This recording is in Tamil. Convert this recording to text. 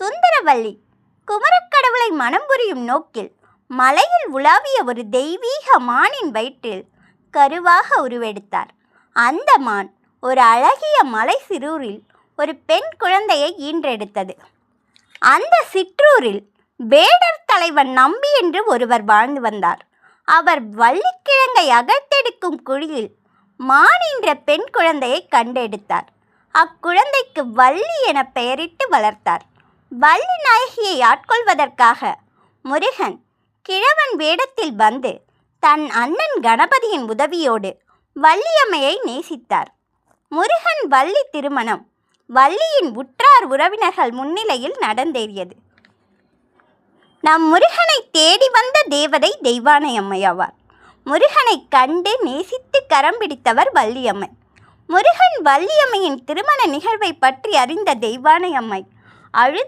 சுந்தரவல்லி. குமரக்கடவுளை மனம் புரியும் நோக்கில் மலையில் உலாவிய ஒரு தெய்வீக மானின் வயிற்றில் கருவாக உருவெடுத்தார். அந்த மான் ஒரு அழகிய மலை சிற்றூரில் ஒரு பெண் குழந்தையை ஈன்றெடுத்தது. அந்த சிற்றூரில் வேடர் தலைவன் நம்பி என்று ஒருவர் வாழ்ந்து வந்தார். அவர் வள்ளிக்கிழங்கை அகழ்த்தெடுக்கும் குழியில் மான் என்ற பெண் குழந்தையை கண்டெடுத்தார். அக்குழந்தைக்கு வள்ளி என பெயரிட்டு வளர்த்தார். வள்ளி நாயகியை ஆட்கொள்வதற்காக முருகன் கிழவன் வேடத்தில் வந்து தன் அண்ணன் கணபதியின் உதவியோடு வள்ளியம்மையை நேசித்தார். முருகன் வள்ளி திருமணம் வள்ளியின் உற்றார் உறவினர்கள் முன்னிலையில் நடந்தேறியது. நம் முருகனை தேடி வந்த தேவதை தெய்வானை அம்மையாவார் முருகனை கண்டு நேசித்து கரம் பிடித்தவர் வள்ளியம்மை. முருகன் வள்ளியம்மையின் திருமண நிகழ்வை பற்றி அறிந்த தெய்வானை அம்மை அழுது